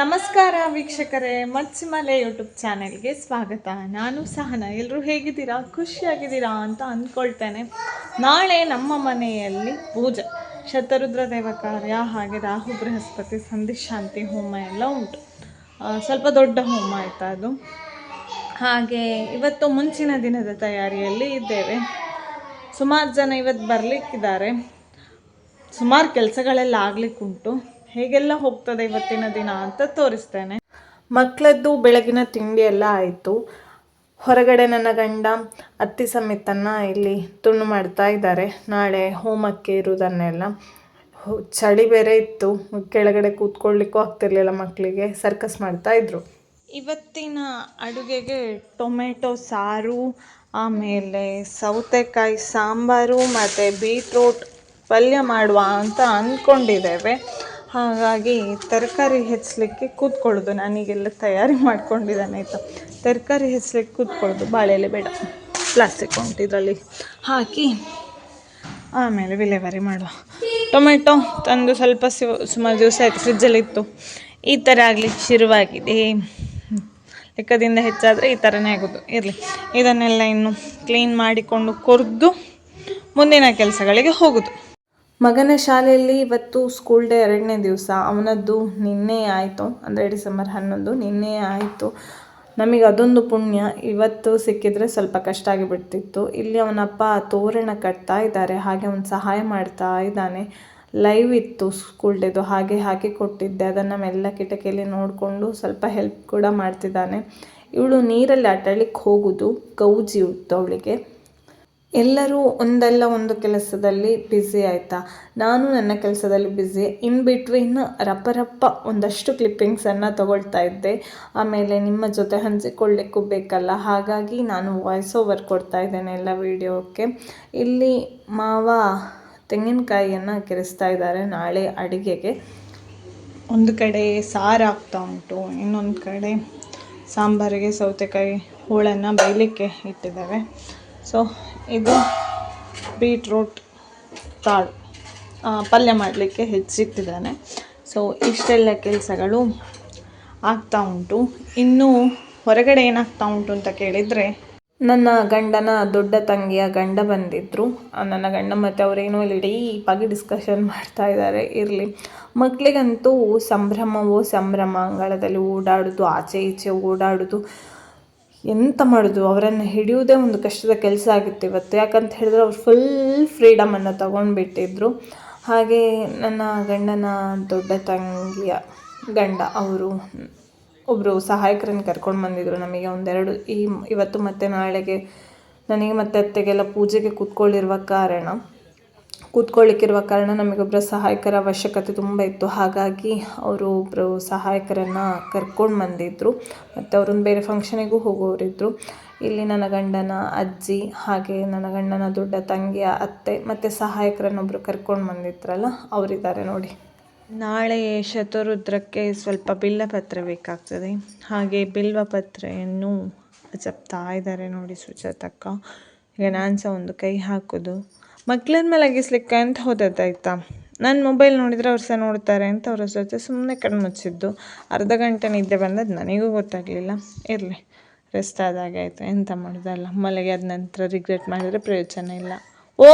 ನಮಸ್ಕಾರ ವೀಕ್ಷಕರೇ ಮತ್ಸಿಮಲೆ ಯೂಟ್ಯೂಬ್ ಚಾನೆಲ್ಗೆ ಸ್ವಾಗತ. ನಾನು ಸಹನ. ಎಲ್ಲರೂ ಹೇಗಿದ್ದೀರಾ? ಖುಷಿಯಾಗಿದ್ದೀರಾ ಅಂತ ಅಂದ್ಕೊಳ್ತೇನೆ. ನಾಳೆ ನಮ್ಮ ಮನೆಯಲ್ಲಿ ಪೂಜೆ. ಶತರುದ್ರ ದೇವ ಕಾರ್ಯ ಹಾಗೆ ರಾಹು ಬೃಹಸ್ಪತಿ ಸಂಧಿ, ಶಾಂತಿ, ಹೋಮ ಎಲ್ಲ ಉಂಟು. ಸ್ವಲ್ಪ ದೊಡ್ಡ ಹೋಮ ಆಯಿತಾ ಅದು. ಹಾಗೆ ಇವತ್ತು ಮುಂಚಿನ ದಿನದ ತಯಾರಿಯಲ್ಲಿ ಇದ್ದೇವೆ. ಸುಮಾರು ಜನ ಇವತ್ತು ಬರಲಿಕ್ಕಿದ್ದಾರೆ. ಸುಮಾರು ಕೆಲಸಗಳೆಲ್ಲ ಆಗ್ಲಿಕ್ಕುಂಟು. ಹೇಗೆಲ್ಲ ಹೋಗ್ತದೆ ಇವತ್ತಿನ ದಿನ ಅಂತ ತೋರಿಸ್ತೇನೆ. ಮಕ್ಕಳದ್ದು ಬೆಳಗಿನ ತಿಂಡಿ ಎಲ್ಲ ಆಯಿತು. ಹೊರಗಡೆ ನನ್ನ ಗಂಡ ಅತ್ತಿ ಸಮೇತನ ಇಲ್ಲಿ ತುಂಡು ಮಾಡ್ತಾ ಇದ್ದಾರೆ. ನಾಳೆ ಹೋಮಕ್ಕೆ ಇರುವುದನ್ನೆಲ್ಲ ಚಳಿ ಬೇರೆ ಇತ್ತು. ಕೆಳಗಡೆ ಕೂತ್ಕೊಳ್ಳಿಕ್ಕೂ ಆಗ್ತಿರ್ಲಿಲ್ಲ ಮಕ್ಕಳಿಗೆ ಸರ್ಕಸ್ ಮಾಡ್ತಾ ಇದ್ರು. ಇವತ್ತಿನ ಅಡುಗೆಗೆ ಟೊಮೆಟೊ ಸಾರು ಆಮೇಲೆ ಸೌತೆಕಾಯಿ ಸಾಂಬಾರು ಮತ್ತು ಬೀಟ್ರೂಟ್ ಪಲ್ಯ ಮಾಡುವ ಅಂತ ಅಂದ್ಕೊಂಡಿದ್ದೇವೆ. ಹಾಗಾಗಿ ತರಕಾರಿ ಹೆಚ್ಚಲಿಕ್ಕೆ ಕೂತ್ಕೊಳ್ಳೋದು, ನಾನೀಗೆಲ್ಲ ತಯಾರಿ ಮಾಡ್ಕೊಂಡಿದ್ದಾನೆ ಆಯಿತಾ. ತರಕಾರಿ ಹೆಚ್ಚಲಿಕ್ಕೆ ಕೂತ್ಕೊಳ್ಳೋದು, ಬಾಳೆಲೆ ಬೇಡ ಪ್ಲಾಸ್ಟಿಕ್ ಉಂಟು ಇದರಲ್ಲಿ ಹಾಕಿ ಆಮೇಲೆ ವಿಲೇವಾರಿ ಮಾಡುವ. ಟೊಮೆಟೊ ತಂದು ಸ್ವಲ್ಪ ಸಿವ ಸುಮಾರು ದಿವಸ ಆಯಿತು ಫ್ರಿಜ್ಜಲ್ಲಿತ್ತು ಈ ಥರ ಆಗಲಿ, ಶುರುವಾಗಿದೆ. ಲೆಕ್ಕದಿಂದ ಹೆಚ್ಚಾದರೆ ಈ ಥರನೇ ಆಗೋದು. ಇರಲಿ, ಇದನ್ನೆಲ್ಲ ಇನ್ನು ಕ್ಲೀನ್ ಮಾಡಿಕೊಂಡು ಕೊರೆದು ಮುಂದಿನ ಕೆಲಸಗಳಿಗೆ ಹೋಗೋದು. ಮಗನ ಶಾಲೆಯಲ್ಲಿ ಇವತ್ತು ಸ್ಕೂಲ್ ಡೇ ಎರಡನೇ ದಿವಸ. ಅವನದ್ದು ನಿನ್ನೆ ಆಯಿತು. ಅಂದರೆ ಡಿಸೆಂಬರ್ ಹನ್ನೊಂದು ನಿನ್ನೆ ಆಯಿತು. ನಮಗೆ ಅದೊಂದು ಪುಣ್ಯ. ಇವತ್ತು ಸಿಕ್ಕಿದ್ರೆ ಸ್ವಲ್ಪ ಕಷ್ಟ ಆಗಿಬಿಡ್ತಿತ್ತು. ಇಲ್ಲಿ ಅವನಪ್ಪ ತೋರಣ ಕಟ್ತಾ ಇದ್ದಾರೆ. ಹಾಗೆ ಅವನು ಸಹಾಯ ಮಾಡ್ತಾ ಇದ್ದಾನೆ. ಲೈವ್ ಇತ್ತು ಸ್ಕೂಲ್ ಡೇದು ಹಾಗೆ ಹಾಕಿ ಕೊಟ್ಟಿದ್ದೆ. ಅದನ್ನು ಎಲ್ಲ ಕಿಟಕಿಯಲ್ಲಿ ನೋಡಿಕೊಂಡು ಸ್ವಲ್ಪ ಹೆಲ್ಪ್ ಕೂಡ ಮಾಡ್ತಿದ್ದಾನೆ. ಇವಳು ನೀರಲ್ಲಿ ಆಟಾಡ್ಲಿಕ್ಕೆ ಹೋಗೋದು. ಗೌಜಿ ಇತ್ತು ಅವಳಿಗೆ. ಎಲ್ಲರೂ ಒಂದಲ್ಲ ಒಂದು ಕೆಲಸದಲ್ಲಿ ಬ್ಯುಸಿ ಆಯಿತಾ? ನಾನು ನನ್ನ ಕೆಲಸದಲ್ಲಿ ಬ್ಯುಸಿ ಇನ್ ಬಿಟ್ವೀನ್ ರಪ್ಪ ರಪ್ಪ ಒಂದಷ್ಟು ಕ್ಲಿಪ್ಪಿಂಗ್ಸನ್ನು ತಗೊಳ್ತಾ ಇದ್ದೆ. ಆಮೇಲೆ ನಿಮ್ಮ ಜೊತೆ ಹಂಚಿಕೊಳ್ಳಿಕ್ಕೂ ಬೇಕಲ್ಲ, ಹಾಗಾಗಿ ನಾನು ವಾಯ್ಸ್ ಓವರ್ ಕೊಡ್ತಾ ಇದ್ದೇನೆ ಎಲ್ಲ ವೀಡಿಯೋಕ್ಕೆ. ಇಲ್ಲಿ ಮಾವ ತೆಂಗಿನಕಾಯಿಯನ್ನು ಕೆರೆಸ್ತಾ ಇದ್ದಾರೆ ನಾಳೆ ಅಡುಗೆಗೆ. ಒಂದು ಕಡೆ ಸಾರು ಆಗ್ತಾ ಉಂಟು, ಇನ್ನೊಂದು ಕಡೆ ಸಾಂಬಾರಿಗೆ ಸೌತೆಕಾಯಿ ಹೋಳನ್ನು ಬೇಯಲಿಕ್ಕೆ ಇಟ್ಟಿದ್ದೇವೆ ಸೊ ಇದು ಬೀಟ್ರೂಟ್ ಆ, ಪಲ್ಯ ಮಾಡಲಿಕ್ಕೆ ಹೆಚ್ಚಿಟ್ಟಿದ್ದಾನೆ. ಸೊ ಇಷ್ಟೆಲ್ಲ ಕೆಲಸಗಳು ಆಗ್ತಾ ಉಂಟು. ಇನ್ನೂ ಹೊರಗಡೆ ಏನಾಗ್ತಾ ಉಂಟು ಅಂತ ಕೇಳಿದರೆ ನನ್ನ ಗಂಡನ ದೊಡ್ಡ ತಂಗಿಯ ಗಂಡ ಬಂದಿದ್ದರು ನನ್ನ ಗಂಡ ಮತ್ತು ಅವರೇನೋ ಇಲ್ಲಿ ಡೀಪಾಗಿ ಡಿಸ್ಕಷನ್ ಮಾಡ್ತಾ ಇದ್ದಾರೆ. ಇರಲಿ. ಮಕ್ಕಳಿಗಂತೂ ಸಂಭ್ರಮವೋ ಸಂಭ್ರಮ ಅಂಗಳದಲ್ಲಿ ಓಡಾಡೋದು ಆಚೆ ಈಚೆ ಓಡಾಡೋದು ಎಂತ ಮಾಡೋದು? ಅವರನ್ನು ಹಿಡಿಯೋದೇ ಒಂದು ಕಷ್ಟದ ಕೆಲಸ ಆಗಿತ್ತು ಇವತ್ತು. ಯಾಕಂತ ಹೇಳಿದ್ರೆ ಅವ್ರು ಫುಲ್ ಫ್ರೀಡಮನ್ನು ತಗೊಂಡ್ಬಿಟ್ಟಿದ್ರು. ಹಾಗೆ ನನ್ನ ಗಂಡನ ದೊಡ್ಡ ತಂಗಿಯ ಗಂಡ, ಅವರು ಒಬ್ಬರು ಸಹಾಯಕರನ್ನು ಕರ್ಕೊಂಡು ಬಂದಿದ್ರು ನಮಗೆ ಒಂದೆರಡು ಈ ಇವತ್ತು ಮತ್ತು ನಾಳೆಗೆ ನನಗೆ ಮತ್ತೆ ಅತ್ತೆಗೆಲ್ಲ ಪೂಜೆಗೆ ಕೂತ್ಕೊಳ್ಳಿರುವ ಕಾರಣ. ಕೂತ್ಕೊಳ್ಳಿಕ್ಕಿರುವ ಕಾರಣ ನಮಗೊಬ್ಬರ ಸಹಾಯಕರ ಅವಶ್ಯಕತೆ ತುಂಬ ಇತ್ತು. ಹಾಗಾಗಿ ಅವರು ಒಬ್ಬರು ಸಹಾಯಕರನ್ನು ಕರ್ಕೊಂಡು ಬಂದಿದ್ದರು ಮತ್ತು ಅವರೊಂದು ಬೇರೆ ಫಂಕ್ಷನಿಗೂ ಹೋಗೋರಿದ್ದರು ಇಲ್ಲಿ ನನ್ನ ಗಂಡನ ಅಜ್ಜಿ, ಹಾಗೆ ನನ್ನ ಗಂಡನ ದೊಡ್ಡ ತಂಗಿಯ ಅತ್ತೆ, ಮತ್ತು ಸಹಾಯಕರನ್ನೊಬ್ಬರು ಕರ್ಕೊಂಡು ಬಂದಿದ್ರಲ್ಲ, ಅವರಿದ್ದಾರೆ ನೋಡಿ. ನಾಳೆ ಶತರುದ್ರಕ್ಕೆ ಸ್ವಲ್ಪ ಬಿಲ್ಲಪತ್ರ ಬೇಕಾಗ್ತದೆ. ಹಾಗೆ ಬಿಲ್ವಪತ್ರೆಯನ್ನು ಜಪ್ತಾ ಇದ್ದಾರೆ ನೋಡಿ ಸುಜಾತಕ್ಕ. ಈಗ ನಾನು ಸಹ ಒಂದು ಕೈ ಹಾಕೋದು. ಮಕ್ಳನ್ನ ಮಲಗಿಸ್ಲಿಕ್ಕೆ ಅಂತ ಹೋದದ್ದಾಯ್ತಾ ನನ್ನ ಮೊಬೈಲ್ ನೋಡಿದರೆ ಅವ್ರು ಸಹ ನೋಡ್ತಾರೆ ಅಂತ ಅವ್ರ ಜೊತೆ ಸುಮ್ಮನೆ ಕಣ್ಣು ಮುಚ್ಚಿದ್ದು. ಅರ್ಧ ಗಂಟೆ ನಿದ್ದೆ ಬಂದದ್ದು ನನಗೂ ಗೊತ್ತಾಗಲಿಲ್ಲ. ಇರಲಿ ರೆಸ್ಟ್ ಆದಾಗ ಆಯಿತು. ಎಂತ ಮಾಡೋದಲ್ಲ? ಮಲಗಿ ಆದ ನಂತರ ರಿಗ್ರೆಟ್ ಮಾಡಿದರೆ ಪ್ರಯೋಜನ ಇಲ್ಲ. ಓ!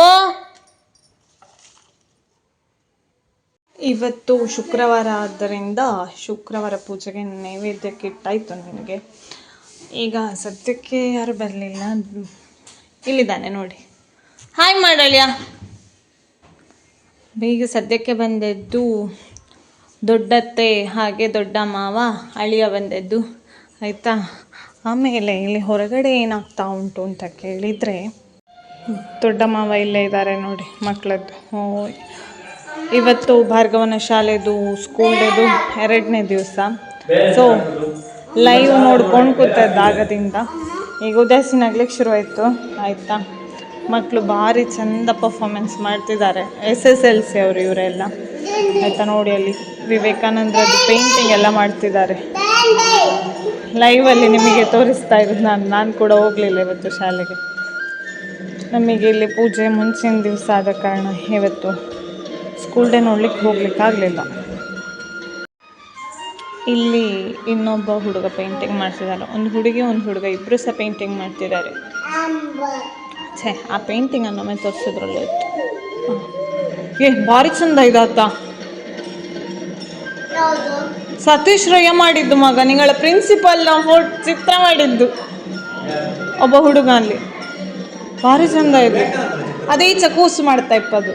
ಇವತ್ತು ಶುಕ್ರವಾರ ಆದ್ದರಿಂದ ಶುಕ್ರವಾರ ಪೂಜೆಗೆ ನೈವೇದ್ಯಕ್ಕೆ ಇಟ್ಟಾಯಿತು ನನಗೆ. ಈಗ ಸದ್ಯಕ್ಕೆ ಯಾರು ಬರಲಿಲ್ಲ. ಇಲ್ಲಿದ್ದಾನೆ ನೋಡಿ. ಹಾಯ್ ಮಾಡಳ್ಯ. ಈಗ ಸದ್ಯಕ್ಕೆ ಬಂದದ್ದು ದೊಡ್ಡತ್ತೆ, ಹಾಗೆ ದೊಡ್ಡ ಮಾವ, ಅಳಿಯ ಬಂದದ್ದು. ಆಯಿತಾ? ಆಮೇಲೆ ಇಲ್ಲಿ ಹೊರಗಡೆ ಏನಾಗ್ತಾ ಉಂಟು ಅಂತ ಕೇಳಿದರೆ, ದೊಡ್ಡ ಮಾವ ಇಲ್ಲೇ ಇದ್ದಾರೆ ನೋಡಿ ಮಕ್ಕಳದ್ದು ಇವತ್ತು ಭಾರ್ಗವನ ಶಾಲೆದು ಸ್ಕೂಲ್ ಡೇದು ಎರಡನೇ ದಿವಸ. ಸೊ ಲೈವ್ ನೋಡ್ಕೊಂಡು ಕೂತದ್ದು ಆಗದಿಂದ. ಈಗ ಉದಾಸೀನ ಆಗ್ಲಿಕ್ಕೆ ಶುರುವಾಯಿತು. ಆಯಿತಾ? ಮಕ್ಕಳು ಭಾರಿ ಚಂದ ಪರ್ಫಾರ್ಮೆನ್ಸ್ ಮಾಡ್ತಿದ್ದಾರೆ. ಎಸ್ ಎಸ್ ಎಲ್ ಸಿ ಅವರು ಇವರೆಲ್ಲ. ಆಯಿತಾ ನೋಡಿ ಅಲ್ಲಿ ವಿವೇಕಾನಂದರದ್ದು ಪೇಂಟಿಂಗ್ ಎಲ್ಲ ಮಾಡ್ತಿದ್ದಾರೆ. ಲೈವಲ್ಲಿ ನಿಮಗೆ ತೋರಿಸ್ತಾ ಇರೋದು ನಾನು. ನಾನು ಕೂಡ ಹೋಗಲಿಲ್ಲ ಇವತ್ತು ಶಾಲೆಗೆ. ನಮಗೆ ಇಲ್ಲಿ ಪೂಜೆ ಮುಂಚಿನ ದಿವಸ ಆದ ಕಾರಣ ಇವತ್ತು ಸ್ಕೂಲ್ ಡೇ ನೋಡ್ಲಿಕ್ಕೆ ಹೋಗ್ಲಿಕ್ಕೆ ಆಗಲಿಲ್ಲ. ಇಲ್ಲಿ ಇನ್ನೊಬ್ಬ ಹುಡುಗ ಪೇಂಟಿಂಗ್ ಮಾಡ್ತಿದ್ದಾರೆ ಒಂದು ಹುಡುಗಿ, ಒಂದು ಹುಡುಗ ಇಬ್ಬರು ಸಹ ಪೇಂಟಿಂಗ್ ಮಾಡ್ತಿದ್ದಾರೆ. ಛೇ, ಆ ಪೇಂಟಿಂಗ್ ಅನ್ನ ಮೇಲೆ ಇತ್ತು ಏ, ಭಾರಿ ಚಂದ ಇದಾತ ಸತೀಶ್ ರಯ್ಯ ಮಾಡಿದ್ದು ಮಗ, ನಿಗಳ ಪ್ರಿನ್ಸಿಪಲ್ ಚಿತ್ರ ಮಾಡಿದ್ದು. ಒಬ್ಬ ಹುಡುಗ ಅಲ್ಲಿ. ಭಾರಿ ಚಂದ ಇದೆ. ಅದೇ ಈಚೆ ಕೂಸು ಮಾಡ್ತಾ ಇಪ್ಪದು.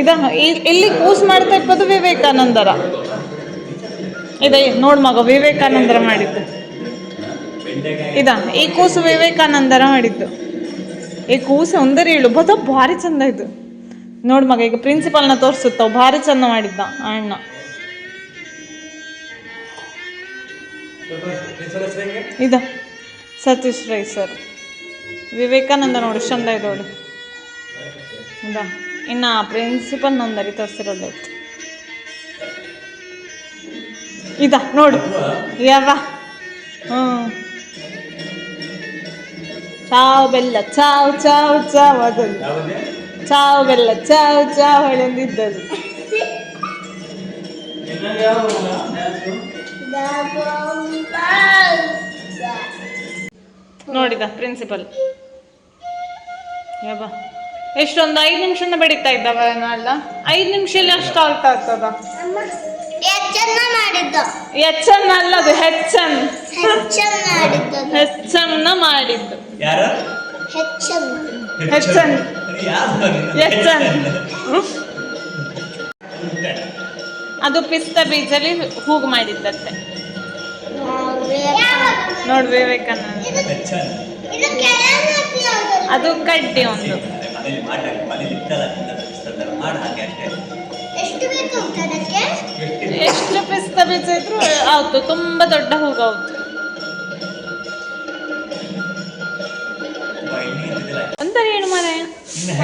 ಇದ ಇಲ್ಲಿ ಕೂಸು ಮಾಡ್ತಾ ಇಪ್ಪದು ವಿವೇಕಾನಂದರ. ಇದೆ, ನೋಡ್ ಮಗ, ವಿವೇಕಾನಂದರ ಮಾಡಿದ್ದು. ಇದ ಈ ಕೂಸು ವಿವೇಕಾನಂದರ ಮಾಡಿದ್ದು. ಈ ಕೂಸು ಒಂದರೆ ಹೇಳು ಬದ ಭಾರಿ ಚಂದ ಇದು. ನೋಡು ಮಗ ಈಗ ಪ್ರಿನ್ಸಿಪಲ್ನ ತೋರಿಸುತ್ತಾವ ಭಾರಿ ಚಂದ ಮಾಡಿದ್ದ ಅಣ್ಣ. ಇದ ಸತೀಶ್ ರೈ ಸರ್ ವಿವೇಕಾನಂದ ನೋಡಿ ಚಂದ ಇದೆ ನೋಡಿ. ಇದ ಇನ್ನ ಪ್ರಿನ್ಸಿಪಲ್ ನಂದರಿ ತೋರಿಸಿರೋದು ಇದ ನೋಡು. ಯಾವ ಹ್ಞೂ ಚಾವ್ ಬೆಲ್ಲ ಚಾವ್ ಚಾವ್ ಚಾವ್ ಅದೊಂದು ಚಾವ್ ಬೆಲ್ಲ ಚಾವ್ ಚಾವ್ ಹೊಳೆಂದಿದ್ದದು. ನೋಡಿದ ಪ್ರಿನ್ಸಿಪಲ್ ಬಾ. ಎಷ್ಟೊಂದು ಐದು ನಿಮಿಷನ ಬೆಳೀತಾ ಇದ್ದಾವ ಅಲ್ಲ? ಐದು ನಿಮಿಷದಲ್ಲಿ ಅಷ್ಟು ಅರ್ಥ ಆಗ್ತದ? ಹೆಚ್ಚನ್ನ. ಅಲ್ಲದು ಮಾಡಿದ್ದು. ಹೆಚ್ಚನ್ನ ಮಾಡಿದ್ದು. ಯಾರು? ಹೆಚ್ಚನ್. ಹೆಚ್ಚನ್. ಹೆಚ್ಚನ್. ಅದು ಪಿಸ್ತ ಬೀಜಲ್ಲಿ ಹೂಗ್ ಮಾಡಿದ್ದತ್ತೆ ನೋಡ್ ವಿವೇಕಾನಂದ. ಇದು ಕೆಳಗೆ ಅದು ಕಡ್ಡಿ ಒಂದು. ಎಷ್ಟು ಪಿಸ್ತ ಬೀಜ ಇದ್ರು ಹೌದು ತುಂಬಾ ದೊಡ್ಡ ಹೂಗೌದು ಒಂದರ ಏನು ಮಾರಾಯ.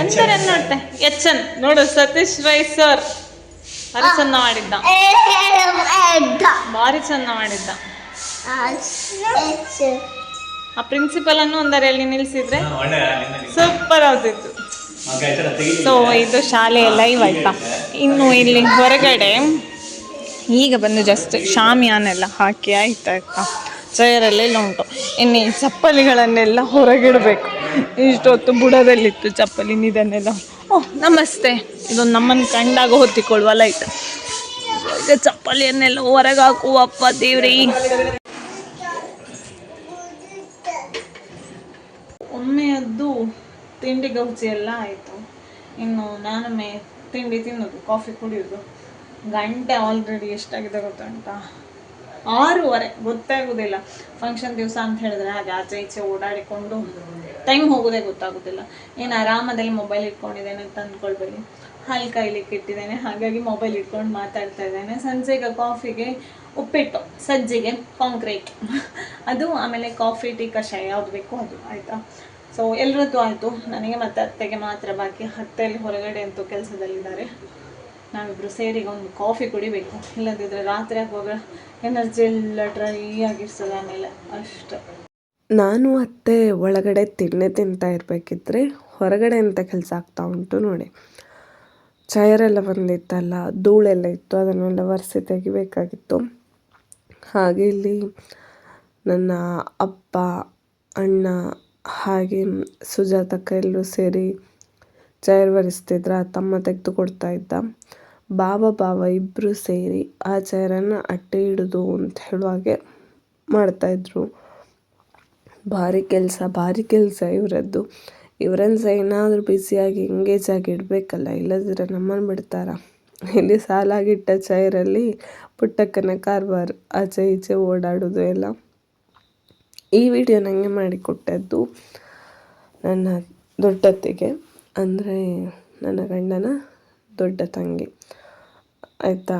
ಒಂದರ ನೋಡ್ತೆ. ಎಚ್ಚನ್. ನೋಡು ಸತೀಶ್ ರೈ ಸರ್. ಭಾರಿ ಚಂದ ಮಾಡಿದ್ದ. ಭಾರಿ ಚಂದ ಮಾಡಿದ್ದ. ಆ ಪ್ರಿನ್ಸಿಪಲ್ ಅನ್ನು ಒಂದರಲ್ಲಿ ನಿಲ್ಸಿದ್ರೆ ಸೂಪರ್ ಆಗ್ತಿತ್ತು. ಸೊ ಇದು ಶಾಲೆಯ ಲೈವ್ ಆಯ್ತಾ? ಇನ್ನು ಇಲ್ಲಿ ಹೊರಗಡೆ ಈಗ ಬಂದು ಜಸ್ಟ್ ಶಾಮಿಯಾನೆಲ್ಲ ಹಾಕಿ ಆಯ್ತಾಯ್ತಾ? ಚೇರಲ್ಲೆಲ್ಲ ಉಂಟು ಇನ್ನು ಚಪ್ಪಲಿಗಳನ್ನೆಲ್ಲ ಹೊರಗಿಡಬೇಕು. ಇಷ್ಟೊತ್ತು ಬುಡದಲ್ಲಿತ್ತು ಚಪ್ಪಲಿ ಇದನ್ನೆಲ್ಲ. ಓಹ್ ನಮಸ್ತೆ. ಇದೊಂದು ನಮ್ಮನ್ನು ಕಂಡಾಗ ಹೊತ್ತಿಕೊಳ್ಳುವ ಲೈಟ್ ಈಗ ಚಪ್ಪಲಿಯನ್ನೆಲ್ಲ ಹೊರಗೆ ಹಾಕುವಪ್ಪ ದೇವ್ರಿ. ಒಮ್ಮೆ ಅದು ತಿಂಡಿ ಗೌಚಿ ಎಲ್ಲ ಆಯಿತು. ಇನ್ನು ನಾನೊಮ್ಮೆ ತಿಂಡಿ ತಿನ್ನೋದು ಕಾಫಿ ಕುಡಿಯೋದು. ಗಂಟೆ ಆಲ್ರೆಡಿ ಎಷ್ಟಾಗಿದೆ ಗೊತ್ತುಂಟಾ? ಆರೂವರೆ, ಗೊತ್ತಾಗೋದಿಲ್ಲ. ಫಂಕ್ಷನ್ ದಿವಸ ಅಂತ ಹೇಳಿದ್ರೆ ಹಾಗೆ ಆಚೆ ಈಚೆ ಓಡಾಡಿಕೊಂಡು ಟೈಮ್ ಹೋಗೋದೇ ಗೊತ್ತಾಗೋದಿಲ್ಲ. ಏನು ಆರಾಮದಲ್ಲಿ ಮೊಬೈಲ್ ಇಟ್ಕೊಂಡಿದ್ದೇನೆ ಅಂತ ಅಂದ್ಕೊಳ್ಬೇಡಿ. ಹಾಲು ಕಾಯ್ಲಿಕ್ಕೆ ಇಟ್ಟಿದ್ದೇನೆ, ಹಾಗಾಗಿ ಮೊಬೈಲ್ ಇಟ್ಕೊಂಡು ಮಾತಾಡ್ತಾ ಇದ್ದೇನೆ. ಸಂಜೆಗೆ ಕಾಫಿಗೆ ಉಪ್ಪಿಟ್ಟು, ಸಜ್ಜಿಗೆ ಕಾಂಕ್ರೀಟ್ ಅದು, ಆಮೇಲೆ ಕಾಫಿ ಟೀ, ಕಷಾಯ ಯಾವ್ದು ಬೇಕು ಅದು, ಆಯಿತಾ? ಸೊ ಎಲ್ಲರದ್ದು ಆಯಿತು. ನನಗೆ ಮತ್ತೆ ಅತ್ತೆಗೆ ಮಾತ್ರ ಬಾಕಿ. ಅತ್ತೆಯಲ್ಲಿ ಹೊರಗಡೆ ಅಂತೂ ಕೆಲಸದಲ್ಲಿದ್ದಾರೆ. ನಾವಿಬ್ಬರು ಸೇರಿ ಒಂದು ಕಾಫಿ ಕುಡಿಬೇಕು. ಇಲ್ಲದಿದ್ದರೆ ರಾತ್ರಿ ಆಗುವಾಗ ಎನರ್ಜಿ ಎಲ್ಲ ಡ್ರೈ ಆಗಿರ್ತದೆ ಆಮೇಲೆ ಅಷ್ಟು. ನಾನು ಅತ್ತೆ ಒಳಗಡೆ ತಿಂಡಿ ತಿಂತಾ ಇರಬೇಕಿದ್ರೆ ಹೊರಗಡೆ ಅಂತ ಕೆಲಸ ಆಗ್ತಾ ಉಂಟು ನೋಡಿ. ಚೈರೆಲ್ಲ ಬಂದಿತ್ತಲ್ಲ, ಧೂಳೆಲ್ಲ ಇತ್ತು, ಅದನ್ನೆಲ್ಲ ಒರೆಸಿ ತೆಗಿಬೇಕಾಗಿತ್ತು. ಹಾಗೆ ಇಲ್ಲಿ ನನ್ನ ಅಪ್ಪ, ಅಣ್ಣ, ಹಾಗೆ ಸುಜಾತಕ್ಕ ಎಲ್ಲರೂ ಸೇರಿ ಚೇರ್ ಒರೆಸ್ತಿದ್ರ ತಮ್ಮ ತೆಗೆದು ಕೊಡ್ತಾ ಇದ್ದ ಬಾವ ಬಾವ ಇಬ್ಬರು ಸೇರಿ ಆ ಚೇರನ್ನು ಅಟ್ಟೆ ಹಿಡಿದು ಅಂತ ಹೇಳುವಾಗೆ ಮಾಡ್ತಾಯಿದ್ರು ಭಾರಿ ಕೆಲಸ ಭಾರಿ ಕೆಲಸ ಇವರದ್ದು. ಇವರನ್ನು ಸಹ ಏನಾದರೂ ಬ್ಯುಸಿಯಾಗಿ ಎಂಗೇಜ್ ಆಗಿ ಇಡಬೇಕಲ್ಲ ಇಲ್ಲದಿದ್ದರೆ ನಮ್ಮನ್ನು ಬಿಡ್ತಾರ. ಇಲ್ಲಿ ಸಾಲಾಗಿಟ್ಟ ಚೈರಲ್ಲಿ ಪುಟ್ಟಕ್ಕನ ಕಾರ್ಬಾರ್ ಆಚೆ ಈಚೆ ಓಡಾಡೋದು ಎಲ್ಲ. ಈ ವಿಡಿಯೋ ನನಗೆ ಮಾಡಿಕೊಟ್ಟದ್ದು ನನ್ನ ದೊಡ್ಡತ್ತಿಗೆ. ಅಂದರೆ ನನ್ನ ಗಂಡನ ದೊಡ್ಡ ತಂಗಿ. ಆಯಿತಾ?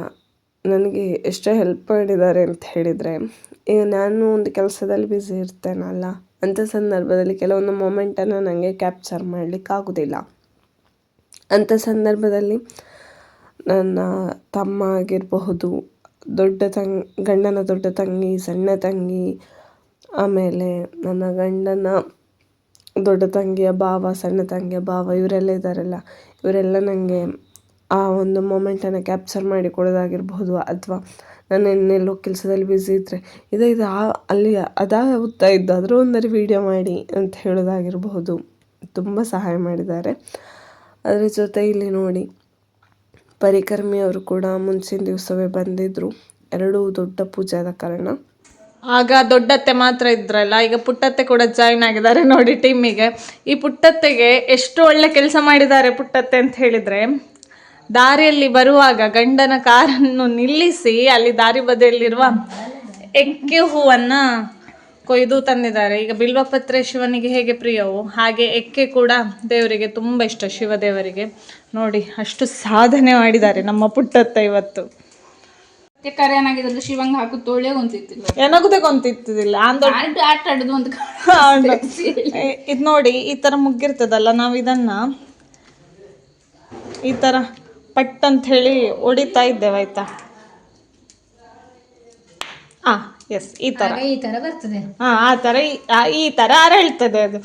ನನಗೆ ಎಷ್ಟೇ ಹೆಲ್ಪ್ ಮಾಡಿದ್ದಾರೆ ಅಂತ ಹೇಳಿದರೆ ಈಗ ನಾನು ಒಂದು ಕೆಲಸದಲ್ಲಿ ಬ್ಯುಸಿ ಇರ್ತೇನಲ್ಲ? ಅಂಥ ಸಂದರ್ಭದಲ್ಲಿ ಕೆಲವೊಂದು ಮೊಮೆಂಟನ್ನು ನನಗೆ ಕ್ಯಾಪ್ಚರ್ ಮಾಡಲಿಕ್ಕಾಗೋದಿಲ್ಲ. ಅಂಥ ಸಂದರ್ಭದಲ್ಲಿ ನನ್ನ ತಮ್ಮ ಆಗಿರಬಹುದು, ದೊಡ್ಡ ತಂಗ್, ಗಂಡನ ದೊಡ್ಡ ತಂಗಿ, ಸಣ್ಣ ತಂಗಿ, ಆಮೇಲೆ ನನ್ನ ಗಂಡನ ದೊಡ್ಡ ತಂಗಿಯ ಭಾವ, ಸಣ್ಣ ತಂಗಿಯ ಭಾವ, ಇವರೆಲ್ಲ ಇದ್ದಾರಲ್ಲ ಇವರೆಲ್ಲ ನನಗೆ ಆ ಒಂದು ಮೊಮೆಂಟನ್ನು ಕ್ಯಾಪ್ಚರ್ ಮಾಡಿ ಕೊಡೋದಾಗಿರ್ಬೋದು ಅಥವಾ ನಾನು ಇನ್ನೆಲ್ಲೋ ಕೆಲಸದಲ್ಲಿ ಬ್ಯುಸಿ ಇದ್ದರೆ ಇದು ಇದು ಆ, ಅಲ್ಲಿ ಅದಾ ಓದ್ತಾ ಇದ್ದು ಅದರ ಒಂದರಿ ವೀಡಿಯೋ ಮಾಡಿ ಅಂತ ಹೇಳೋದಾಗಿರಬಹುದು. ತುಂಬ ಸಹಾಯ ಮಾಡಿದ್ದಾರೆ. ಅದರ ಜೊತೆ ಇಲ್ಲಿ ನೋಡಿ, ಪರಿಕರ್ಮಿ ಅವರು ಕೂಡ ಮುಂಚಿನ ದಿವಸವೇ ಬಂದಿದ್ದರು ಎರಡೂ ದೊಡ್ಡ ಪೂಜೆ ಆದ ಕಾರಣ. ಆಗ ದೊಡ್ಡತ್ತೆ ಮಾತ್ರ ಇದ್ರಲ್ಲ, ಈಗ ಪುಟ್ಟತ್ತೆ ಕೂಡ ಜಾಯ್ನ್ ಆಗಿದ್ದಾರೆ ನೋಡಿ ಟೀಮಿಗೆ ಈ ಪುಟ್ಟತ್ತೆಗೆ ಎಷ್ಟು ಒಳ್ಳೆ ಕೆಲಸ ಮಾಡಿದ್ದಾರೆ ಪುಟ್ಟತ್ತೆ ಅಂತ ಹೇಳಿದ್ರೆ, ದಾರಿಯಲ್ಲಿ ಬರುವಾಗ ಗಂಡನ ಕಾರನ್ನು ನಿಲ್ಲಿಸಿ ಅಲ್ಲಿ ದಾರಿ ಬದಿಯಲ್ಲಿರುವ ಎಕ್ಕೆ ಹೂವನ್ನು ಕೊಯ್ದು ತಂದಿದ್ದಾರೆ. ಈಗ ಬಿಲ್ವಪತ್ರೆ ಶಿವನಿಗೆ ಹೇಗೆ ಪ್ರಿಯವೋ, ಹಾಗೆ ಎಕ್ಕೆ ಕೂಡ ದೇವರಿಗೆ ತುಂಬ ಇಷ್ಟ ಶಿವದೇವರಿಗೆ. ನೋಡಿ, ಅಷ್ಟು ಸಾಧನೆ ಮಾಡಿದ್ದಾರೆ ನಮ್ಮ ಪುಟ್ಟತ್ತೆ ಇವತ್ತು. ಕರೆ ಏನಾಗಿದ್ರೆ ಶಿವಂಗ್ ಹಾಕು ತೋಳೆ ಹೊಂತಿತ್ತಿಲ್ಲ ಏನಾಗುತ್ತೆ ಗೊಂತಿತ್ತಿದಿಲ್ಲ ಆಂದೋಳ ಆಟ ಆಟ ಆಡುದು ಅಂತ ಇದು ನೋಡಿ ಈ ತರ ಮುಗ್ಗಿರ್ತದಲ್ಲ ನಾವು ಇದನ್ನ ಈ ತರ ಪಟ್ ಅಂತ ಹೇಳಿ ಹೊಡಿತಾ ಇದ್ದೇವೆ ಆಯ್ತಾ? ಆ ಎಸ್ ಈ ತರ. ಈ ತರ ಬರ್ತದೆ. ಹಾಂ ಆ ಥರ ಈ- ತರ ಈ ಥರ ಅರಳ್ತದೆ ಅದು.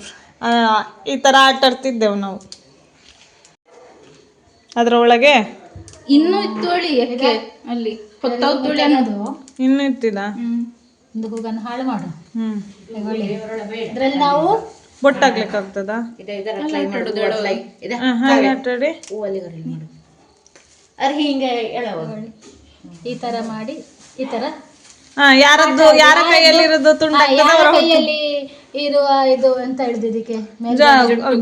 ಈ ತರ ಆಟ ಆಡ್ತಿದ್ದೆವು ನಾವು. ಅದರೊಳಗೆ ಇನ್ನು ಹೇಳಿ ಯಾಕೆ ಅಲ್ಲಿ ಹೊತ್ತಾವ್ ತುಳಿ ಅನ್ನೋದು? ಇನ್ನೂ ಇತ್ತಿದ? ಒಂದು ಹೂಗನ್ನು ಹಾಳು ಮಾಡು. ಇದ್ರಲ್ಲಿ ನಾವು ಬೊಟ್ಟಾಗ್ಲಿಕ್ಕೆ ಆಗ್ತದಾ? ಹಾಗೆ ಈ ತರ ಮಾಡಿ ಈ ತರ. ಯಾರದ್ದು ಯಾರ ಕೈಯಲ್ಲಿರೋದು ತುಂಡಾಗ್ತದೆ ಯಾರ ಅವರ ಕೈಯಲ್ಲಿ ಇರುವ ಇದು ಎಂತ ಹೇಳಿದ ಇದಕ್ಕೆ.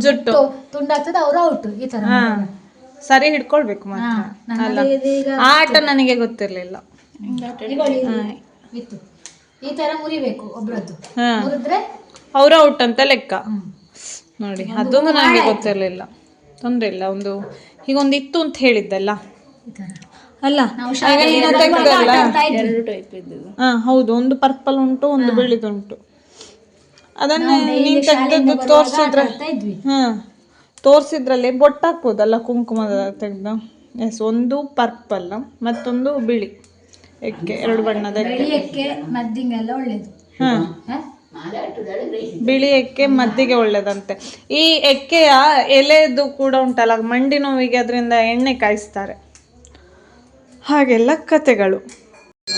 ಜುಟ್ಟು. ತುಂಡಾಗ್ತದೆ ಅವ್ರು ಔಟ್ ಈ ತರ ಸರಿ ಹಿಡ್ಕೊಳ್ಬೇಕು ಮಾತ್ರ. ಅಲ್ಲ. ಆ ಆಟ ನನಗೆ ಗೊತ್ತಿರ್ಲಿಲ್ಲ. ಈ ತರ ಮುರಿಬೇಕು ಒಬ್ರದ್ದು. ಮುರಿದ್ರೆ ಅವ್ರ ಔಟ್ ಅಂತ ಲೆಕ್ಕ. ನೋಡಿ ಅದೊಂದು ನನಗೆ ಗೊತ್ತಿರ್ಲಿಲ್ಲ. ತೊಂದ್ರೆ ಇಲ್ಲ ಒಂದು ಈಗ ಒಂದು ಇತ್ತು ಅಂತ ಹೇಳಿದ್ದಲ್ಲ. ಅಲ್ಲ ಹಾ ಹೌದು ಒಂದು ಪರ್ಪಲ್ ಉಂಟು ಒಂದು ಬಿಳಿದುಂಟು. ಅದನ್ನ ನೀನ್ ತೆಗ್ದದ್ದು ತೋರ್ಸಿದ್ರೆ. ಹಾ. ತೋರ್ಸಿದ್ರಲ್ಲಿ ಬೊಟ್ಟಾಕ್ಬೋದಲ್ಲ ಕುಂಕುಮದ ತೆಗ್ದು? ಎಸ್ ಒಂದು ಪರ್ಪಲ್ ಮತ್ತೊಂದು ಬಿಳಿ. ಎಕ್ಕೆ ಎರಡು ಬಣ್ಣದ ಎಕ್ಕೆ ಬೆಳೆಯಕ್ಕೆ ಮದ್ದಿಂಗೆಲ್ಲ ಒಳ್ಳೇದು. ಹಾ. ಹ? ಬಿಳಿ ಎಕ್ಕೆ ಮದ್ದಿಗೆ ಒಳ್ಳೇದಂತೆ. ಈ ಎಕ್ಕೆಯ ಎಲೆದು ಕೂಡ ಉಂಟಲ್ಲ ಮಂಡಿ ನೋವಿಗೆ ಅದರಿಂದ ಎಣ್ಣೆ ಕಾಯಿಸ್ತಾರೆ. ಹಾಗೆಲ್ಲ ಕತೆಗಳು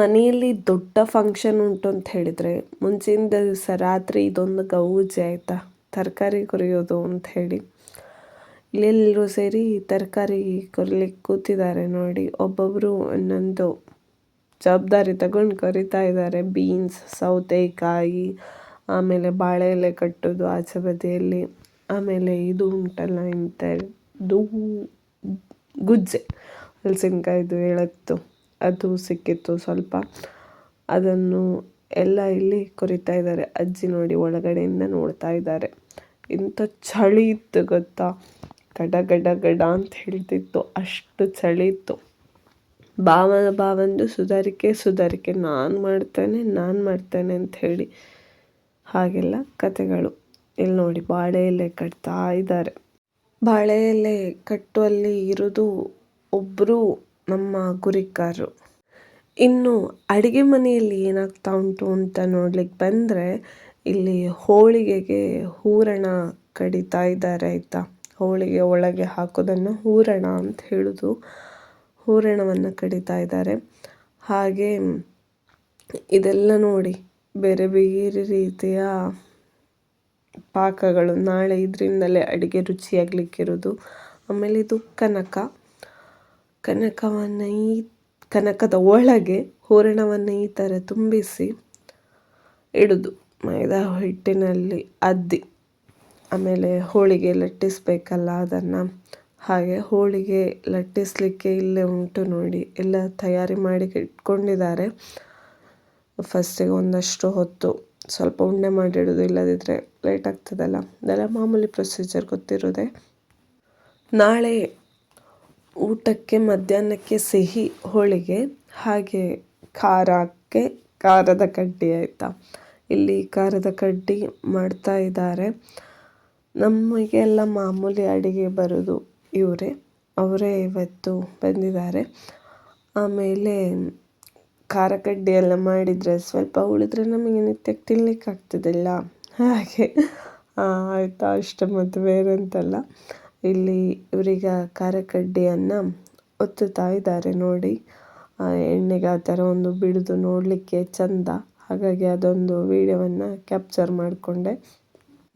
ಮನೆಯಲ್ಲಿ ದೊಡ್ಡ ಫಂಕ್ಷನ್ ಉಂಟು ಅಂತ ಹೇಳಿದರೆ ಮುಂಚಿನ ದಿವಸ ರಾತ್ರಿ ಇದೊಂದು ಗೌಜೆ ಆಯಿತಾ? ತರಕಾರಿ ಕೊರಿಯೋದು ಅಂತ ಹೇಳಿ. ಇಲ್ಲೆಲ್ಲರೂ ಸೇರಿ ತರಕಾರಿ ಕೊರಿಲಿಕ್ಕೆ ಕೂತಿದ್ದಾರೆ ನೋಡಿ. ಒಬ್ಬೊಬ್ಬರು ಒಂದೊಂದು ಜವಾಬ್ದಾರಿ ತಗೊಂಡು ಕರಿತಾ ಇದ್ದಾರೆ. ಬೀನ್ಸ್ ಸೌತೆಕಾಯಿ, ಆಮೇಲೆ ಬಾಳೆ ಎಲೆ ಕಟ್ಟೋದು ಆಚೆ ಬದಿಯಲ್ಲಿ. ಆಮೇಲೆ ಇದು ಉಂಟಲ್ಲ ಇದು ಗುಜ್ಜೆ, ಹಲಸಿನಕಾಯ್ದು ಎಳತ್ತು ಅದು ಸಿಕ್ಕಿತ್ತು ಸ್ವಲ್ಪ. ಅದನ್ನು ಎಲ್ಲ ಇಲ್ಲಿ ಕೊರಿತಾ ಇದ್ದಾರೆ. ಅಜ್ಜಿ ನೋಡಿ ಒಳಗಡೆಯಿಂದ ನೋಡ್ತಾ ಇದ್ದಾರೆ. ಇಂಥ ಚಳಿ ಇತ್ತು ಗೊತ್ತಾ? ಗಡ ಗಡ ಗಡ ಅಂತ ಹೇಳ್ತಿತ್ತು. ಅಷ್ಟು ಚಳಿ ಇತ್ತು. ಭಾವನ ಭಾವಂದು ಸುಧಾರಿಕೆ ಸುಧಾರಿಕೆ. ನಾನು ಮಾಡ್ತೇನೆ ನಾನು ಮಾಡ್ತೇನೆ ಅಂತ ಹೇಳಿ ಹಾಗೆಲ್ಲ ಕತೆಗಳು ಇಲ್ಲಿ ನೋಡಿ ಬಾಳೆ ಎಲೆ ಕಟ್ತಾ ಇದ್ದಾರೆ. ಬಾಳೆ ಎಲೆ ಕಟ್ಟುವಲ್ಲಿ ಇರೋದು ಒಬ್ಬರು ನಮ್ಮ ಗುರಿಕಾರು ಇನ್ನು ಅಡುಗೆ ಮನೆಯಲ್ಲಿ ಏನಾಗ್ತಾ ಉಂಟು ಅಂತ ನೋಡ್ಲಿಕ್ಕೆ ಬಂದರೆ, ಇಲ್ಲಿ ಹೋಳಿಗೆಗೆ ಹೂರಣ ಕಡಿತಾ ಇದ್ದಾರೆ ಆಯಿತಾ? ಹೋಳಿಗೆ ಒಳಗೆ ಹಾಕೋದನ್ನು ಹೂರಣ ಅಂತ ಹೇಳೋದು. ಹೂರಣವನ್ನು ಕಡಿತಾ ಇದ್ದಾರೆ. ಹಾಗೆ ಇದೆಲ್ಲ ನೋಡಿ ಬೇರೆ ಬೇರೆ ರೀತಿಯ ಪಾಕಗಳು ನಾಳೆ ಇದರಿಂದಲೇ ಅಡುಗೆ ರುಚಿಯಾಗಲಿಕ್ಕಿರೋದು. ಆಮೇಲೆ ಇದು ಕನಕ. ಕನಕವನ್ನು ಈ ಕನಕದ ಒಳಗೆ ಹೂರಣವನ್ನು ಈ ಥರ ತುಂಬಿಸಿ ಇಡೋದು. ಮೈದಾ ಹಿಟ್ಟಿನಲ್ಲಿ ಅದ್ದಿ. ಆಮೇಲೆ ಹೋಳಿಗೆ ಲಟ್ಟಿಸ್ಬೇಕಲ್ಲ ಅದನ್ನು. ಹಾಗೆ ಹೋಳಿಗೆ ಲಟ್ಟಿಸ್ಲಿಕ್ಕೆ ಇಲ್ಲೇ ಉಂಟು ನೋಡಿ, ಎಲ್ಲ ತಯಾರಿ ಮಾಡಿ ಇಟ್ಕೊಂಡಿದ್ದಾರೆ. ಫಸ್ಟಿಗೆ ಒಂದಷ್ಟು ಹೊತ್ತು ಸ್ವಲ್ಪ ಉಂಡೆ ಮಾಡಿಡೋದು ಇಲ್ಲದಿದ್ದರೆ ಲೇಟ್ ಆಗ್ತದಲ್ಲ. ಅದೆಲ್ಲ ಮಾಮೂಲಿ ಪ್ರೊಸೀಜರ್ ಗೊತ್ತಿರೋದೆ. ನಾಳೆ ಊಟಕ್ಕೆ, ಮಧ್ಯಾಹ್ನಕ್ಕೆ ಸಿಹಿ, ಹೋಳಿಗೆ, ಹಾಗೆ ಖಾರಕ್ಕೆ ಖಾರದ ಕಡ್ಡಿ ಆಯಿತಾ. ಇಲ್ಲಿ ಖಾರದ ಕಡ್ಡಿ ಮಾಡ್ತಾ ಇದ್ದಾರೆ. ನಮಗೆಲ್ಲ ಮಾಮೂಲಿ ಅಡಿಗೆ ಬರೋದು ಇವರೇ. ಅವರೇ ಇವತ್ತು ಬಂದಿದ್ದಾರೆ. ಆಮೇಲೆ ಖಾರ ಕಡ್ಡಿ ಎಲ್ಲ ಮಾಡಿದರೆ ಸ್ವಲ್ಪ ಉಳಿದ್ರೆ ನಮಗೆ ನಿತ್ಯಕ್ಕೆ ತಿನ್ಲಿಕ್ಕೆ ಆಗ್ತದಿಲ್ಲ ಹಾಗೆ ಆಯಿತಾ, ಅಷ್ಟು ಮತ್ತು ಬೇರೆ ಅಂತಲ್ಲ. ಇಲ್ಲಿ ಇವ್ರಿಗೆ ಕಾರ್ಯಕಡ್ಡಿಯನ್ನು ಕಡ್ಡಿಯನ್ನು ಒತ್ತುತ್ತಾ ಇದ್ದಾರೆ ನೋಡಿ ಎಣ್ಣೆಗೆ ಆ ಥರ ಒಂದು ಬಿಡಿದು ನೋಡಲಿಕ್ಕೆ ಚಂದ. ಹಾಗಾಗಿ ಅದೊಂದು ವಿಡಿಯೋವನ್ನು ಕ್ಯಾಪ್ಚರ್ ಮಾಡಿಕೊಂಡೆ.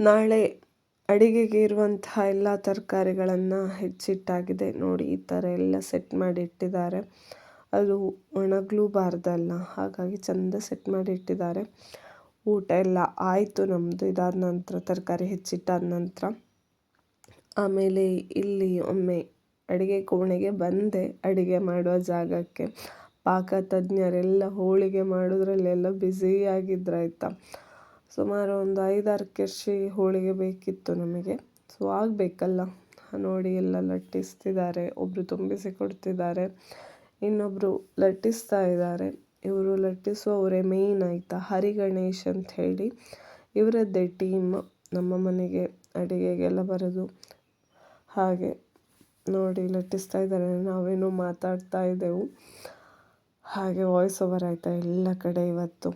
ನಾಳೆ ಅಡಿಗೆಗೆ ಇರುವಂತಹ ಎಲ್ಲ ತರಕಾರಿಗಳನ್ನು ಹೆಚ್ಚಿಟ್ಟಾಗಿದೆ ನೋಡಿ, ಈ ಥರ ಎಲ್ಲ ಸೆಟ್ ಮಾಡಿ ಇಟ್ಟಿದ್ದಾರೆ ಅದು ಒಣಗಲೂಬಾರ್ದಲ್ಲ, ಹಾಗಾಗಿ ಚಂದ ಸೆಟ್ ಮಾಡಿ ಇಟ್ಟಿದ್ದಾರೆ ಊಟ ಎಲ್ಲ ಆಯಿತು ನಮ್ಮದು ಇದಾದ ನಂತರ, ತರಕಾರಿ ಹೆಚ್ಚಿಟ್ಟಾದ ನಂತರ. ಆಮೇಲೆ ಇಲ್ಲಿ ಒಮ್ಮೆ ಅಡುಗೆ ಕೋಣೆಗೆ ಬಂದೆ, ಅಡುಗೆ ಮಾಡುವ ಜಾಗಕ್ಕೆ. ಪಾಕ ತಜ್ಞರೆಲ್ಲ ಹೋಳಿಗೆ ಮಾಡೋದ್ರಲ್ಲೆಲ್ಲ ಬ್ಯುಸಿಯಾಗಿದ್ರು ಆಯಿತಾ ಸುಮಾರು ಒಂದು ಐದಾರು ಕೆಶಿ ಹೋಳಿಗೆ ಬೇಕಿತ್ತು ನಮಗೆ. ಸೊ ಆಗಬೇಕಲ್ಲ. ನೋಡಿ, ಎಲ್ಲ ಲಟ್ಟಿಸ್ತಿದ್ದಾರೆ. ಒಬ್ಬರು ತುಂಬಿಸಿ ಕೊಡ್ತಿದ್ದಾರೆ. ಇನ್ನೊಬ್ಬರು ಲಟ್ಟಿಸ್ತಾ ಇದ್ದಾರೆ. ಇವರು ಲಟ್ಟಿಸುವವರೇ ಮೇಯ್ನ್ ಆಯಿತಾ. ಹರಿಗಣೇಶ್ ಅಂತ ಹೇಳಿ ಇವರದ್ದೇ ಟೀಮ್ ನಮ್ಮ ಮನೆಗೆ ಅಡುಗೆಗೆಲ್ಲ ಬರೋದು. ಹಾಗೆ ನೋಡಿ ಲಟ್ಟಿಸ್ತಾ ಇದ್ದಾರೆ. ನಾವೇನೋ ಮಾತಾಡ್ತಾ ಇದ್ದೆವು. ಹಾಗೆ ವಾಯ್ಸ್ ಓವರ್ ಆಯಿತಾ ಎಲ್ಲ ಕಡೆ ಇವತ್ತು.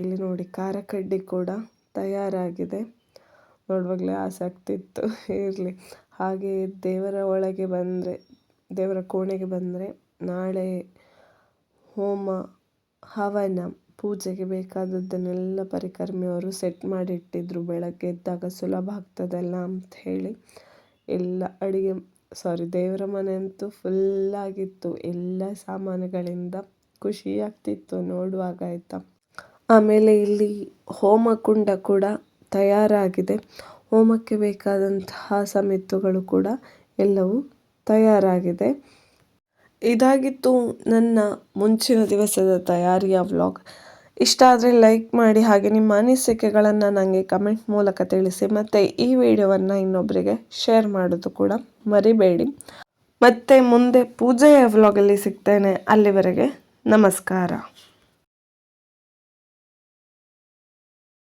ಇಲ್ಲಿ ನೋಡಿ ಖಾರ ಕಡ್ಡಿ ಕೂಡ ತಯಾರಾಗಿದೆ. ನೋಡುವಾಗಲೇ ಆಸಕ್ತಿ ಇತ್ತು ಇರಲಿ. ಹಾಗೆ ದೇವರ ಒಳಗೆ ಬಂದರೆ, ದೇವರ ಕೋಣೆಗೆ ಬಂದರೆ ನಾಳೆ ಹೋಮ, ಹವನ, ಪೂಜೆಗೆ ಬೇಕಾದದ್ದನ್ನೆಲ್ಲ ಪರಿಕರ್ಮಿಯವರು ಸೆಟ್ ಮಾಡಿಟ್ಟಿದ್ರು ಬೆಳಗ್ಗೆ ಎದ್ದಾಗ ಸುಲಭ ಆಗ್ತದಲ್ಲ ಅಂತ ಹೇಳಿ. ಎಲ್ಲ ಅಡುಗೆ ಸಾರಿ ದೇವರ ಮನೆ ಅಂತೂ ಫುಲ್ಲಾಗಿತ್ತು ಎಲ್ಲ ಸಾಮಾನುಗಳಿಂದ ಖುಷಿ ಆಗ್ತಿತ್ತು ನೋಡುವಾಗ, ಆಯಿತಾ? ಆಮೇಲೆ ಇಲ್ಲಿ ಹೋಮಕುಂಡ ಕೂಡ ತಯಾರಾಗಿದೆ. ಹೋಮಕ್ಕೆ ಬೇಕಾದಂತಹ ಸಮೆತ್ತುಗಳು ಕೂಡ ಎಲ್ಲವೂ ತಯಾರಾಗಿದೆ. ಇದಾಗಿತ್ತು ನನ್ನ ಮುಂಚಿನ ದಿವಸದ ತಯಾರಿಯ ವ್ಲಾಗ್ ಇಷ್ಟ ಆದರೆ ಲೈಕ್ ಮಾಡಿ ಹಾಗೆ ನಿಮ್ಮ ಅನಿಸಿಕೆಗಳನ್ನು ನನಗೆ ಕಮೆಂಟ್ ಮೂಲಕ ತಿಳಿಸಿ. ಮತ್ತು ಈ ವಿಡಿಯೋವನ್ನು ಇನ್ನೊಬ್ಬರಿಗೆ ಶೇರ್ ಮಾಡೋದು ಕೂಡ ಮರಿಬೇಡಿ. ಮತ್ತೆ ಮುಂದೆ ಪೂಜೆಯ ವ್ಲಾಗಲ್ಲಿ ಸಿಗ್ತೇನೆ. ಅಲ್ಲಿವರೆಗೆ ನಮಸ್ಕಾರ.